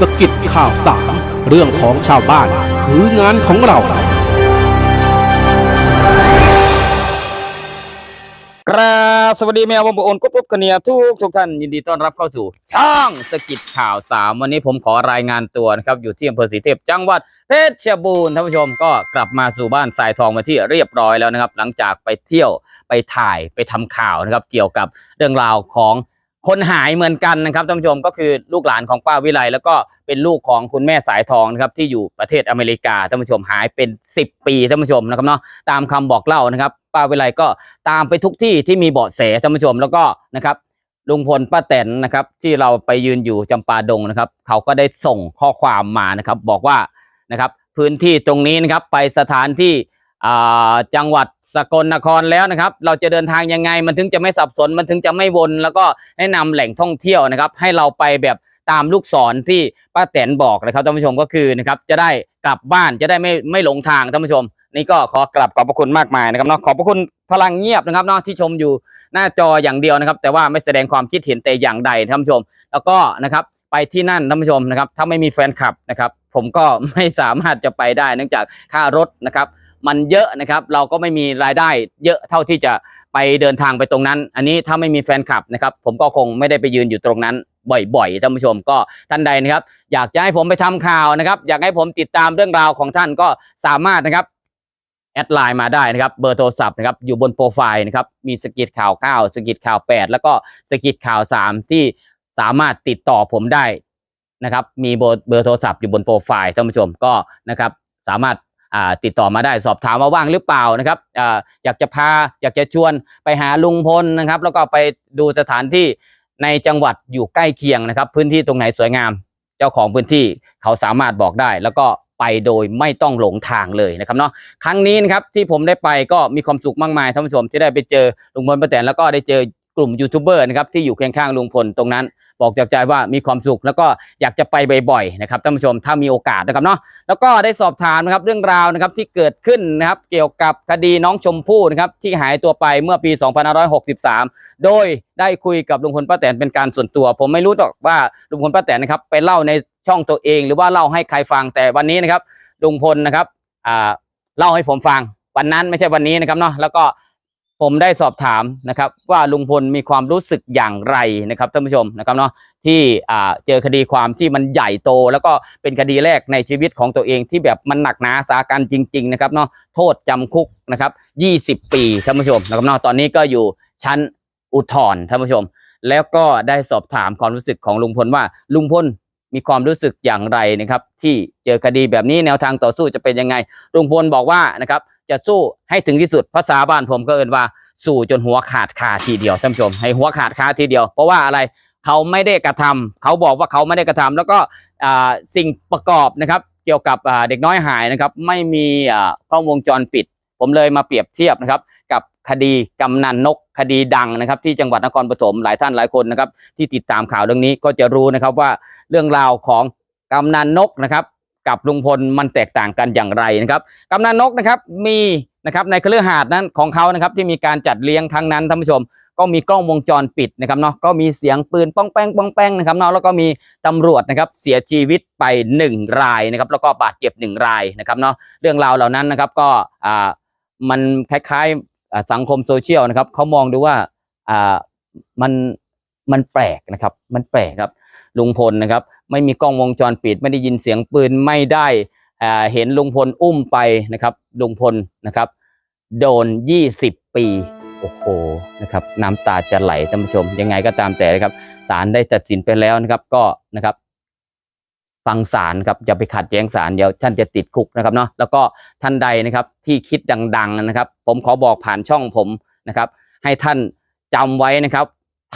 สกิดข่าวสามเรื่องของชาวบ้านคืองานของเรา ครับสวัสดีแมวบงบโอนกบกบกระเนียทุกทุกท่านยินดีต้อนรับเข้าสู่ ช่องสกิดข่าวสามวันนี้ผมขอรายงานตัวนะครับ อยู่ที่อำเภอศรีเทพจังหวัดเพชรบูรณ์ท่านผู้ชมก็กลับมาสู่บ้านสายทองมาที่เรียบร้อยแล้วนะครับ หลังจากไปเที่ยวไปถ่ายไปทำข่าวนะครับ เกี่ยวกับเรื่องราวของ คนหายเหมือนกันนะครับท่านผู้ชมก็คือลูกหลานของป้าวิไลแล้วก็เป็นลูกของคุณแม่สายทองนะครับที่อยู่ประเทศอเมริกาท่านผู้ชมหายเป็น 10 ปีท่านผู้ชมนะครับเนาะตามคำบอกเล่านะครับ ป้าวิไลก็ตามไปทุกที่ที่มีเบาะแสท่านผู้ชมแล้วก็นะครับลุงพลป้าแตนนะครับที่เราไปยืนอยู่จำปาดงนะครับ เขาก็ได้ส่งข้อความมานะครับ บอกว่านะครับพื้นที่ตรงนี้นะครับไปสถานที่อ่าจังหวัด สกลนครแล้วนะครับ เราจะเดินทางยังไงมันถึงจะไม่สับสนมันถึงจะไม่วน แล้วก็แนะนำแหล่งท่องเที่ยวนะครับ ให้เราไปแบบตามลูกศรที่ป้าแตนบอกนะครับท่านผู้ชมก็คือนะครับจะได้กลับบ้านจะได้ไม่ไม่หลงทางท่านผู้ชม นี่ก็ขอกลับขอบพระคุณมากมายนะครับเนาะขอบพระคุณพลังเงียบนะครับเนาะที่ชมอยู่หน้าจออย่างเดียวนะครับ แต่ว่าไม่แสดงความคิดเห็นแต่อย่างใดท่านผู้ชม แล้วก็นะครับไปที่นั่นท่านผู้ชมนะครับ ถ้าไม่มีแฟนคลับนะครับ ผมก็ไม่สามารถจะไปได้เนื่องจากค่ารถนะครับ มันเยอะนะครับ เราก็ไม่มีรายได้เยอะเท่าที่จะไปเดินทางไปตรงนั้น อันนี้ถ้าไม่มีแฟนคลับนะครับ ผมก็คงไม่ได้ไปยืนอยู่ตรงนั้นบ่อยๆท่านผู้ชมก็ท่านใดนะครับ อยากจะให้ผมไปทำข่าวนะครับ อยากให้ผมติดตามเรื่องราวของท่านก็สามารถนะครับแอดไลน์มาได้นะครับ เบอร์โทรศัพท์นะครับอยู่บนโปรไฟล์นะครับ มีสกิดข่าว 9 สกิดข่าว 8 แล้วก็สกิดข่าว 3 ที่สามารถติดต่อผมได้นะครับ มีเบอร์เบอร์โทรศัพท์อยู่บนโปรไฟล์ท่านผู้ชมก็นะครับ สามารถ ติดต่อมาได้สอบถามว่าว่างหรือเปล่านะครับออยากจะพาอยากจะชวนไปหาลุงพลนะครับ แล้วก็ไปดูสถานที่ในจังหวัดอยู่ใกล้เคียงนะครับ พื้นที่ตรงไหนสวยงาม เจ้าของพื้นที่เขาสามารถบอกได้ แล้วก็ไปโดยไม่ต้องหลงทางเลยนะครับเนาะครั้งนี้นะครับที่ผมได้ไปก็มีความสุขมากมายท่านผู้ชมที่ได้ไปเจอลุงพลป้าแตนแล้วก็ได้เจอกลุ่มยูทูบเบอร์นะครับที่อยู่เคียงข้างลุงพลตรงนั้น บอกจากใจว่ามีความสุข แล้วก็อยากจะไปบ่อยๆนะครับท่านผู้ชมถ้ามีโอกาสนะครับเนาะแล้วก็ได้สอบถามนะครับเรื่องราวนะครับที่เกิดขึ้นนะครับเกี่ยวกับคดีน้องชมพู่นะครับที่หายตัวไปเมื่อปี 2563 โดยได้คุยกับลุงพลป้าแตนเป็นการส่วนตัว ผมไม่รู้หรอกว่าลุงพลป้าแตนนะครับไปเล่าในช่องตัวเอง หรือว่าเล่าให้ใครฟังแต่วันนี้นะครับลุงพลนะครับอ่าเล่าให้ผมฟังวันนั้นไม่ใช่วันนี้นะครับเนาะแล้วก็ ผมได้สอบถามนะครับ ว่าลุงพลมีความรู้สึกอย่างไรนะครับท่านผู้ชมนะครับเนาะที่เจอคดีความที่มันใหญ่โต แล้วก็เป็นคดีแรกในชีวิตของตัวเองที่แบบมันหนักหนาสากันจริง ๆ นะครับเนาะโทษจำคุกนะครับ20 ปีท่านผู้ชมนะครับเนาะตอนนี้ก็อยู่ชั้นอุทธรณ์ท่านผู้ชม แล้วก็ได้สอบถามความรู้สึกของลุงพลว่าลุงพลมีความรู้สึกอย่างไรนะครับ ที่เจอคดีแบบนี้แนวทางต่อสู้จะเป็นยังไงลุงพลบอกว่านะครับ จะสู้ให้ถึงที่สุดภาษาบ้านผมก็เอ่นว่า สู้จนหัวขาดคาทีเดียวท่านผู้ชม ให้หัวขาดคาทีเดียว เพราะว่าอะไรเขาไม่ได้กระทำเขาบอกว่าเขาไม่ได้กระทำแล้วก็สิ่งประกอบนะครับ เกี่ยวกับเด็กน้อยหายนะครับ ไม่มีกล้องวงจรปิด ผมเลยมาเปรียบเทียบนะครับ กับคดีกำนันนกคดีดังนะครับ ที่จังหวัดนครปฐมหลายท่านหลายคนนะครับ ที่ติดตามข่าวเรื่องนี้ก็จะรู้นะครับว่าเรื่องราวของกำนันนกนะครับ กับลุงพลมันแตกต่างกันอย่างไรนะครับกำนันนกนะครับมีนะครับในเครือหาดนั้นของเขานะครับที่มีการจัดเลี้ยงครั้งนั้นท่านผู้ชม ก็มีกล้องวงจรปิดนะครับเนาะก็มีเสียงปืนป้องแป้งป้องแป้งนะครับเนาะแล้วก็มีตำรวจนะครับเสียชีวิตไปหนึ่งรายนะครับแล้วก็บาดเจ็บหนึ่งรายนะครับเนาะเรื่องราวเหล่านั้นนะครับก็อ่ามันคล้ายๆสังคมโซเชียลนะครับเขามองดูว่าอ่ามันมันแปลกนะครับ มันแปลกครับลุงพลนะครับ ไม่มีกล้องวงจรปิด ไม่ได้ยินเสียงปืนไม่ได้เห็นลุงพลอุ้มไปนะครับลุงพลนะครับ โดน 20 ปีโอ้โหนะครับน้ำตาจะไหลท่านผู้ชม ยังไงก็ตามแต่นะครับศาลได้ตัดสินไปแล้วนะครับก็นะครับฟังศาลครับอย่าไปขัดแย้งศาลเดี๋ยวท่านจะติดคุกนะครับเนาะแล้วก็ท่านใดนะครับที่คิดดัง ๆนะครับ ผมขอบอกผ่านช่องผมนะครับ ให้ท่านจำไว้นะครับ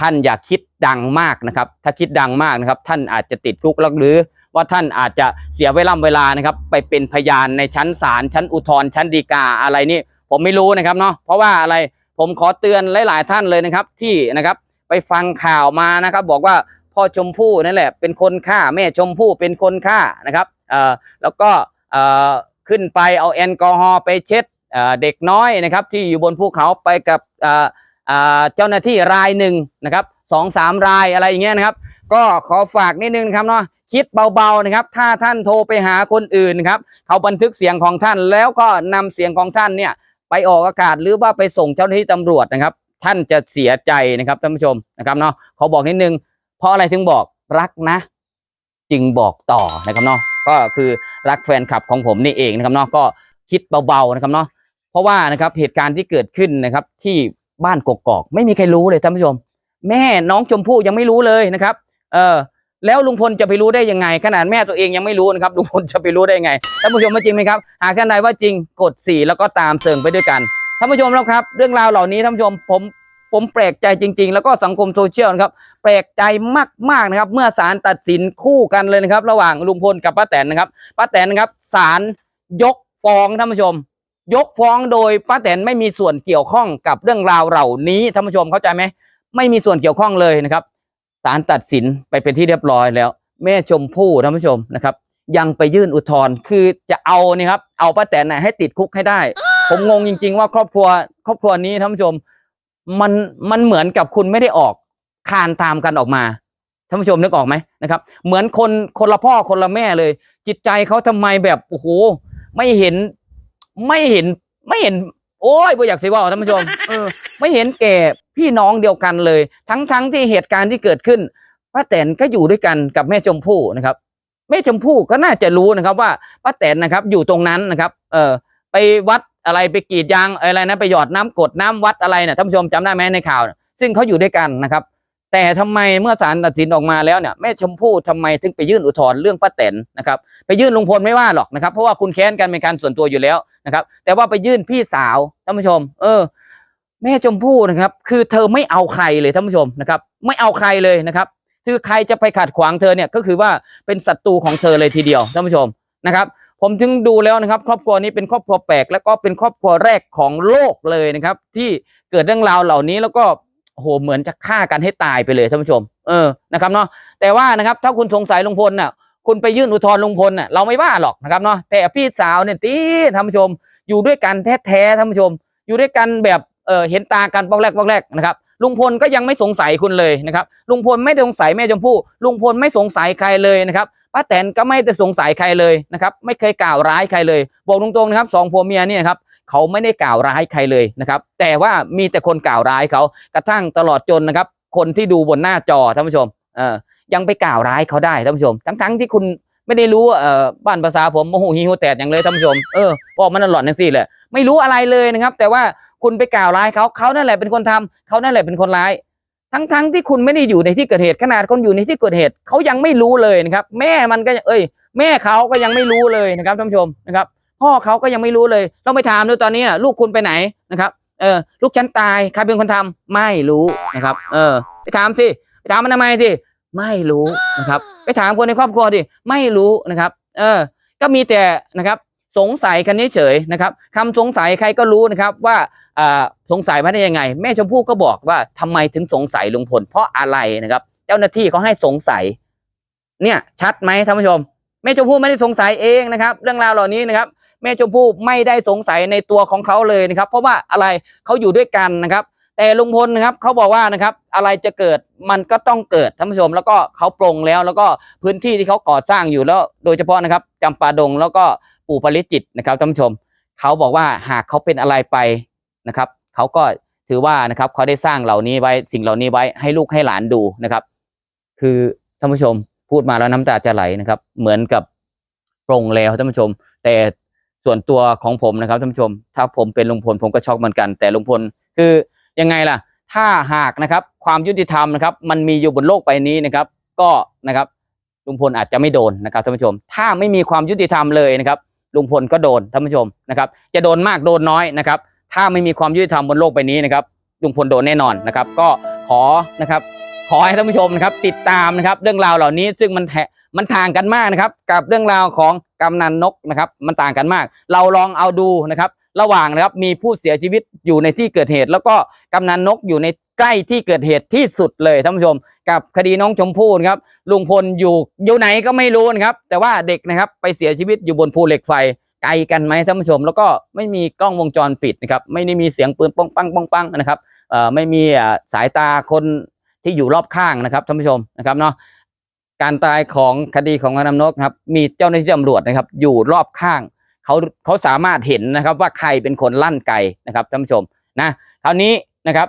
ท่านอย่าคิดดังมากนะครับ ถ้าคิดดังมากนะครับ ท่านอาจจะติดคุกล้วหรือว่าท่านอาจจะเสียเวลาเวลานะครับ ไปเป็นพยานในชั้นศาลชั้นอุทธรณ์ชั้นฎีกาอะไรนี่ผมไม่รู้นะครับเนาะเพราะว่าอะไรผมขอเตือนหลาย ๆ ท่านเลยนะครับ ที่นะครับไปฟังข่าวมานะครับ บอกว่าพ่อชมพู่นั่นแหละเป็นคนฆ่าแม่ชมพู่เป็นคนฆ่านะครับเอ่อแล้วก็เอ่อขึ้นไปเอาแอลกอฮอล์ไปเช็ดเอ่อเด็กน้อยนะครับ ที่อยู่บนภูเขาไปกับ เจ้าหน้าที่รายหนึ่งนะครับสองสามรายอะไรอย่างเงี้ยนะครับ ก็ขอฝากนิดนึงครับเนาะคิดเบาๆนะครับ ถ้าท่านโทรไปหาคนอื่นนะครับเขาบันทึกเสียงของท่านแล้วก็นำเสียงของท่านเนี่ยไปออกอากาศหรือว่าไปส่งเจ้าหน้าที่ตำรวจนะครับ ท่านจะเสียใจนะครับท่านผู้ชมนะครับเนาะขอบอกนิดนึง เพราะอะไรถึงบอกรักนะ จึงบอกต่อนะครับเนาะก็คือรักแฟนคลับของผมนี่เองนะครับเนาะก็คิดเบาๆนะครับเนาะเพราะว่านะครับเหตุการณ์ที่เกิดขึ้นนะครับที่ บ้านกกอก ไม่มีใครรู้เลยท่านผู้ชม แม่น้องชมพู่ยังไม่รู้เลยนะครับ เออแล้วลุงพลจะไปรู้ได้ยังไง ขนาดแม่ตัวเองยังไม่รู้นะครับลุงพลจะไปรู้ได้ยังไงท่านผู้ชมว่าจริงไหมครับ หากท่านใดว่าจริงกดสีแล้วก็ตามเสิงไปด้วยกันท่านผู้ชมแล้วครับ เรื่องราวเหล่านี้ท่านผู้ชมผมผมแปลกใจจริง ๆ แล้วก็สังคมโซเชียลนะครับแปลกใจมากๆนะครับ เมื่อศาลตัดสินคู่กันเลยนะครับ ระหว่างลุงพลกับป้าแตนนะครับป้าแตนนะครับศาลยกฟ้องท่านผู้ชม ยกฟ้องโดยป้าแตนไม่มีส่วนเกี่ยวข้องกับเรื่องราวเหล่านี้ท่านผู้ชมเข้าใจไหมไม่มีส่วนเกี่ยวข้องเลยนะครับศาลตัดสินไปเป็นที่เรียบร้อยแล้ว แม่ชมพู่ท่านผู้ชมนะครับ ยังไปยื่นอุทธรณ์คือจะเอานี่ครับ เอาป้าแตนน่ะให้ติดคุกให้ได้ ผมงงจริง ๆ ว่าครอบครัวครอบครัวนี้ท่านผู้ชม มันมันเหมือนกับคุณไม่ได้ออกคานตามกันออกมาท่านผู้ชมนึกออกไหมนะครับ เหมือนคนคนละพ่อคนละแม่เลย จิตใจเขาทำไมแบบโอ้โหไม่เห็น ไม่เห็นไม่เห็น โอ้ยบ่อยากสิว่าท่านผู้ชมเออไม่เห็นแก่พี่น้องเดียวกันเลย ทั้งทั้งที่เหตุการณ์ที่เกิดขึ้นป้าแตนก็อยู่ด้วยกันกับแม่ชมพู่นะครับ แม่ชมพู่ก็น่าจะรู้นะครับว่าป้าแตนนะครับ อยู่ตรงนั้นนะครับ เออไปวัดอะไรไปกรีดยางอะไรนะไปหยอดน้ำกรดน้ำวัดอะไรเนี่ยท่านผู้ชมจำได้ไหมในข่าวน่ะซึ่งเขาอยู่ด้วยกันนะครับ แต่ทำไมเมื่อศาลตัดสินออกมาแล้วเนี่ยแม่ชมพู่ทำไมถึงไปยื่นอุทธรณ์เรื่องป้าแตนนะครับไปยื่นลุงพลไม่ว่าหรอกนะครับ เพราะว่าคุณแค้นกันเป็นการส่วนตัวอยู่แล้วนะครับ แต่ว่าไปยื่นพี่สาวท่านผู้ชม เออ แม่ชมพู่นะครับ คือเธอไม่เอาใครเลยท่านผู้ชมนะครับ ไม่เอาใครเลยนะครับ คือใครจะไปขัดขวางเธอเนี่ยก็คือว่าเป็นศัตรูของเธอเลยทีเดียวท่านผู้ชมนะครับ ผมถึงดูแล้วนะครับ ครอบครัวนี้เป็นครอบครัวแปลก แล้วก็เป็นครอบครัวแรกของโลกเลยนะครับ ที่เกิดเรื่องราวเหล่านี้แล้วก็ โอ้โหเหมือนจะฆ่ากันให้ตายไปเลยท่านผู้ชม เออนะครับเนาะแต่ว่านะครับถ้าคุณสงสัยลุงพลน่ะ คุณไปยื่นอุทธรณ์ลุงพลน่ะเราไม่ว่าหรอกนะครับเนาะแต่พี่สาวเนี่ยตีท่านผู้ชม อยู่ด้วยกันแท้ๆท่านผู้ชม อยู่ด้วยกันแบบเออเห็นตากันปอกแรกปอกแรกนะครับลุงพลก็ยังไม่สงสัยคุณเลยนะครับลุงพลไม่สงสัยแม่ชมพู่ลุงพลไม่สงสัยใครเลยนะครับป้าแตนก็ไม่ได้สงสัยใครเลยนะครับ ไม่เคยกล่าวร้ายใครเลย บอกตรงๆนะครับสองผัวเมียเนี่ยครับ เขาไม่ได้กล่าวร้ายใครเลยนะครับ แต่ว่ามีแต่คนกล่าวร้ายเขากระทั่งตลอดจนนะครับ คนที่ดูบนหน้าจอท่านผู้ชมเออยังไปกล่าวร้ายเขาได้ท่านผู้ชม ทั้งๆที่คุณไม่ได้รู้เอ่อบ้านภาษาผมโมโหฮิวแตดอย่างเลยท่านผู้ชมเออบอกมันหลอนทั้งสี่เลยไม่รู้อะไรเลยนะครับ แต่ว่าคุณไปกล่าวร้ายเขาเขานั่นแหละเป็นคนทำเขานั่นแหละเป็นคนร้าย ทั้งๆทที่คุณไม่ได้อยู่ในที่เกิดเหตุขนาดคนอยู่ในที่เกิดเหตุเขายังไม่รู้เลยนะครับ แม่มันก็เอ้ย แม่เขาก็ยังไม่รู้เลยนะครับท่านผู้ชมนะครับ พ่อเขาก็ยังไม่รู้เลยต้องไปถามดูตอนนี้ลูกคุณไปไหนนะครับเออลูกฉันตายใครเป็นคนทำไม่รู้นะครับ เออ ไปถามสิไปถามมันทำไมสิไม่รู้นะครับ ไปถามคนในครอบครัวดิไม่รู้นะครับ เออ ก็มีแต่นะครับสงสัยกันเฉยๆนะครับคำสงสัยใครก็รู้นะครับว่าสงสัยมาได้ยังไง แม่ชมพู่ก็บอกว่าทำไมถึงสงสัยลุงพลเพราะอะไรนะครับ เจ้าหน้าที่เขาให้สงสัย เนี่ย ชัดไหมท่านผู้ชมแม่ชมพู่ไม่ได้สงสัยเองนะครับ เรื่องราวเหล่านี้นะครับ แม่ชมพู่ไม่ได้สงสัยในตัวของเขาเลยนะครับ เพราะว่าอะไรเขาอยู่ด้วยกันนะครับ แต่ลุงพลนะครับเขาบอกว่านะครับอะไรจะเกิดมันก็ต้องเกิดท่านผู้ชม แล้วก็เขาปรงแล้ว แล้วก็พื้นที่ที่เขาก่อสร้างอยู่แล้ว โดยเฉพาะนะครับจำปาดงแล้วก็ปู่ปริจิตนะครับท่านผู้ชมเขาบอกว่าหากเขาเป็นอะไรไปนะครับเขาก็ถือว่านะครับเขาได้สร้างเหล่านี้ไว้สิ่งเหล่านี้ไว้ให้ลูกให้หลานดูนะครับ คือท่านผู้ชมพูดมาแล้วน้ำตาจะไหลนะครับ เหมือนกับปรงแล้วท่านผู้ชม แต่ ส่วนตัวของผมนะครับท่านผู้ชม ถ้าผมเป็นลุงพลผมก็ช็อกเหมือนกัน แต่ลุงพลคือยังไงล่ะ ถ้าหากนะครับความยุติธรรมนะครับ มันมีอยู่บนโลกใบนี้นะครับ ก็นะครับลุงพลอาจจะไม่โดนนะครับท่านผู้ชม ถ้าไม่มีความยุติธรรมเลยนะครับลุงพลก็โดนท่านผู้ชมนะครับจะโดนมากโดนน้อยนะครับ ถ้าไม่มีความยุติธรรมบนโลกใบนี้นะครับลุงพลโดนแน่นอนนะครับ ก็ขอนะครับ ขอให้ท่านผู้ชมนะครับ ติดตามนะครับ เรื่องราวเหล่านี้ซึ่งมันแท มันต่างกันมากนะครับ กับเรื่องราวของกำนันนกนะครับ มันต่างกันมาก เราลองเอาดูนะครับ ระหว่างนะครับมีผู้เสียชีวิตอยู่ในที่เกิดเหตุ แล้วก็กำนันนกอยู่ในใกล้ที่เกิดเหตุที่สุดเลยท่านผู้ชม กับคดีน้องชมพู่นะครับลุงพลอยู่อยู่ไหนก็ไม่รู้นะครับ แต่ว่าเด็กนะครับไปเสียชีวิตอยู่บนภูเหล็กไฟไกลกันไหมท่านผู้ชม แล้วก็ไม่มีกล้องวงจรปิดนะครับไม่ได้มีเสียงปืนป้องปังป้องปังนะครับเอ่อไม่มีสายตาคนที่อยู่รอบข้างนะครับท่านผู้ชมนะครับเนาะ การตายของคดีของกำนันนกครับ มีเจ้าหน้าที่ตำรวจนะครับ อยู่รอบข้างเขาเขาสามารถเห็นนะครับว่าใครเป็นคนลั่นไกนะครับท่านผู้ชมนะคราวนี้นะครับ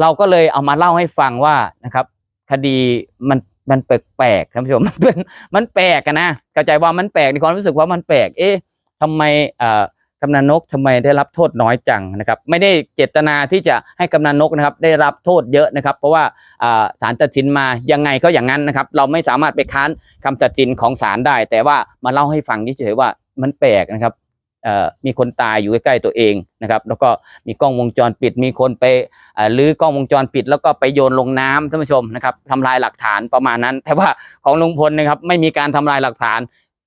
เราก็เลยเอามาเล่าให้ฟังว่านะครับ คดีมันมันแปลกๆท่านผู้ชมมันเป็นมันแปลกอะนะเข้าใจว่ามันแปลกในความรู้สึกว่ามันแปลก เอ๊ะทำไมเอ่อ กำนันนกทำไมได้รับโทษน้อยจังนะครับ ไม่ได้เจตนาที่จะให้กำนันนกนะครับ ได้รับโทษเยอะนะครับ เพราะว่าอ่าศาลตัดสินมายังไงก็อย่างนั้นนะครับ เราไม่สามารถไปค้านคำตัดสินของศาลได้ แต่ว่ามาเล่าให้ฟังเฉยๆว่ามันแปลกนะครับมีคนตายอยู่ใกล้ๆตัวเองนะครับ แล้วก็มีกล้องวงจรปิด มีคนไปอ่ารื้อกล้องวงจรปิด แล้วก็ไปโยนลงน้ำท่านผู้ชมนะครับทำลายหลักฐานประมาณนั้น แต่ว่าของลุงพลนะครับไม่มีการทำลายหลักฐาน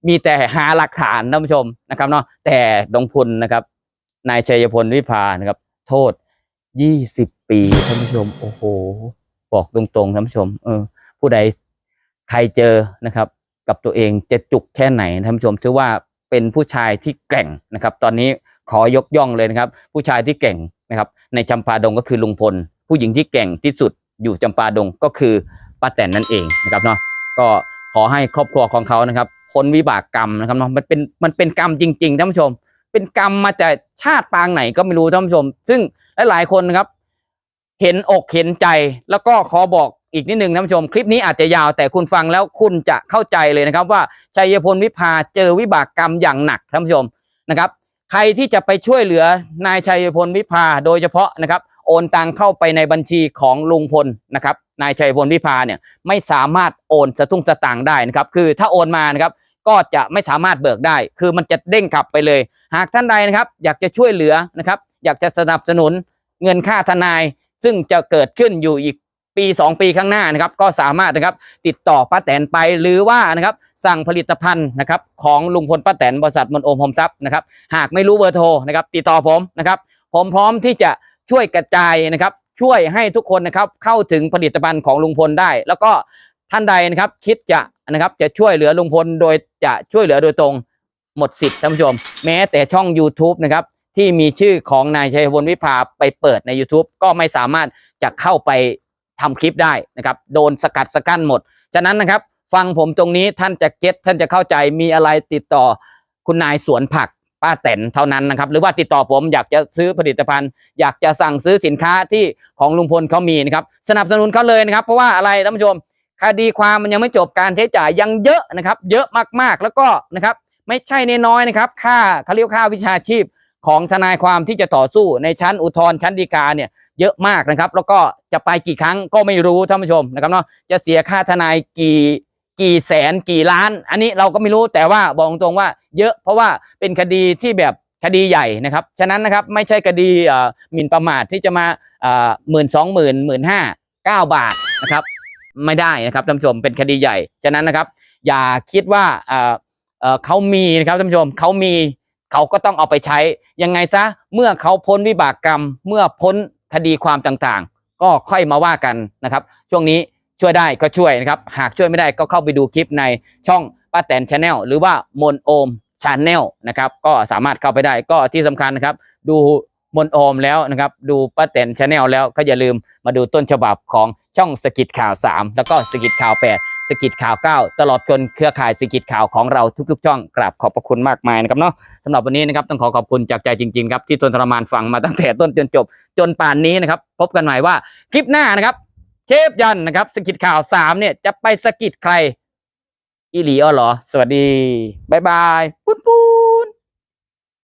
มีแต่หาหลักฐานท่านผู้ชมนะครับเนาะแต่ลุงพลนะครับ นายชัยพลวิภานะครับ โทษยี่สิบปีท่านผู้ชม โอ้โห บอกตรงๆท่านผู้ชม เออ ผู้ใดใครเจอนะครับ กับตัวเองจะจุกแค่ไหนท่านผู้ชมถือว่าเป็นผู้ชายที่แกร่งนะครับ ตอนนี้ขอยกย่องเลยนะครับ ผู้ชายที่เก่งนะครับ ในจำปาดงก็คือลุงพล ผู้หญิงที่เก่งที่สุดอยู่จำปาดงก็คือป้าแตนนั่นเองนะครับเนาะก็ขอให้ครอบครัวของเขานะครับ พ้นวิบากกรรมนะครับเนาะมันเป็นมันเป็นกรรมจริงๆท่านผู้ชม เป็นกรรมมาจากชาติปางไหนก็ไม่รู้ท่านผู้ชม ซึ่งหลายๆคนนะครับ เห็นอกเห็นใจแล้วก็ขอบอกอีกนิดนึงท่านผู้ชม คลิปนี้อาจจะยาวแต่คุณฟังแล้วคุณจะเข้าใจเลยนะครับ ว่าชัยพลวิภาเจอวิบากกรรมอย่างหนักท่านผู้ชมนะครับ ใครที่จะไปช่วยเหลือนายชัยพลวิภาโดยเฉพาะนะครับ โอนตังเข้าไปในบัญชีของลุงพลนะครับนายชัยพลวิภาเนี่ยไม่สามารถโอนสะตุ้งสตางได้นะครับ คือถ้าโอนมานะครับ ก็จะไม่สามารถเบิกได้ คือมันจะเด้งกลับไปเลย หากท่านใดนะครับ อยากจะช่วยเหลือนะครับ อยากจะสนับสนุนเงินค่าทนาย ซึ่งจะเกิดขึ้นอยู่อีกปี 2 ปีข้างหน้านะครับ ก็สามารถนะครับติดต่อป้าแตนไปหรือว่านะครับสั่งผลิตภัณฑ์นะครับของลุงพลป้าแตนบริษัทมนโอมโฮมทรัพย์นะครับหากไม่รู้เบอร์โทรนะครับติดต่อผมนะครับผมพร้อมที่จะช่วยกระจายนะครับช่วยให้ทุกคนนะครับเข้าถึงผลิตภัณฑ์ของลุงพลได้ แล้วก็ท่านใดนะครับคิดจะ นะครับ จะช่วยเหลือลุงพลโดยจะช่วยเหลือโดยตรงหมดสิทธิ์ท่านผู้ชม แม้แต่ช่อง YouTube นะครับที่มีชื่อของนายชัยพลวิภาไปเปิดใน YouTube ก็ไม่สามารถจะเข้าไปทำคลิปได้นะครับโดนสกัดสกั้นหมด ฉะนั้นนะครับ ฟังผมตรงนี้ท่านจะเก็ตท่านจะเข้าใจมีอะไรติดต่อคุณนายสวนผักป้าแตนเท่านั้นนะครับ หรือว่าติดต่อผมอยากจะซื้อผลิตภัณฑ์ อยากจะสั่งซื้อสินค้าที่ของลุงพลเขามีนะครับ สนับสนุนเขาเลยนะครับ เพราะว่าอะไรท่านผู้ชม คดีความมันยังไม่จบการใช้จ่ายยังเยอะนะครับ เยอะมากๆแล้วก็นะครับ ไม่ใช่น้อยนะครับ ค่าเขาเรียกค่าวิชาชีพของทนายความที่จะต่อสู้ในชั้นอุทธรณ์ชั้นฎีกาเนี่ยเยอะมากนะครับ แล้วก็จะไปกี่ครั้งก็ไม่รู้ท่านผู้ชมนะครับเนาะจะเสียค่าทนายกี่กี่แสนกี่ล้าน อันนี้เราก็ไม่รู้แต่ว่าบอกตรงว่าเยอะเพราะว่าเป็นคดีที่แบบคดีใหญ่นะครับ ฉะนั้นนะครับไม่ใช่คดีเอ่อหมิ่นประมาทที่จะมาหมื่นสองหมื่นหมื่นห้าเก้าบาทนะครับ ไม่ได้นะครับท่านผู้ชมเป็นคดีใหญ่ฉะนั้นนะครับ อย่าคิดว่าเขามีนะครับท่านผู้ชมเขามีเขาก็ต้องเอาไปใช้ยังไงซะเมื่อเขาพ้นวิบากกรรม เมื่อพ้นคดีความต่างๆ ก็ค่อยมาว่ากันนะครับ ช่วงนี้ช่วยได้ก็ช่วยนะครับ หากช่วยไม่ได้ก็เข้าไปดูคลิปในช่องป้าแตนชาแนลหรือว่ามนโอมชาแนลนะครับ ก็สามารถเข้าไปได้ก็ที่สำคัญนะครับ ดู มนโอมแล้วนะครับ ดูป้าแตนชาแนลแล้วก็อย่าลืมมาดูต้นฉบับของช่องสกิดข่าว 3 แล้วก็สกิดข่าว 8สกิดข่าว 9 ตลอดจนเครือข่ายสกิดข่าวของเราทุกๆ ช่องกราบขอบพระคุณมากมายนะครับเนาะสำหรับวันนี้นะครับต้องขอขอบคุณจากใจจริงๆครับที่ทนทรมานฟังมาตั้งแต่ต้นจนจบ จนป่านนี้นะครับ พบกันใหม่ว่าคลิปหน้านะครับ เชฟยันนะครับสกิดข่าว3เนี่ยจะไปสกิดใครอีหลีอ้อเหรอ สวัสดีบ๊ายบายปุ๊ปุ๊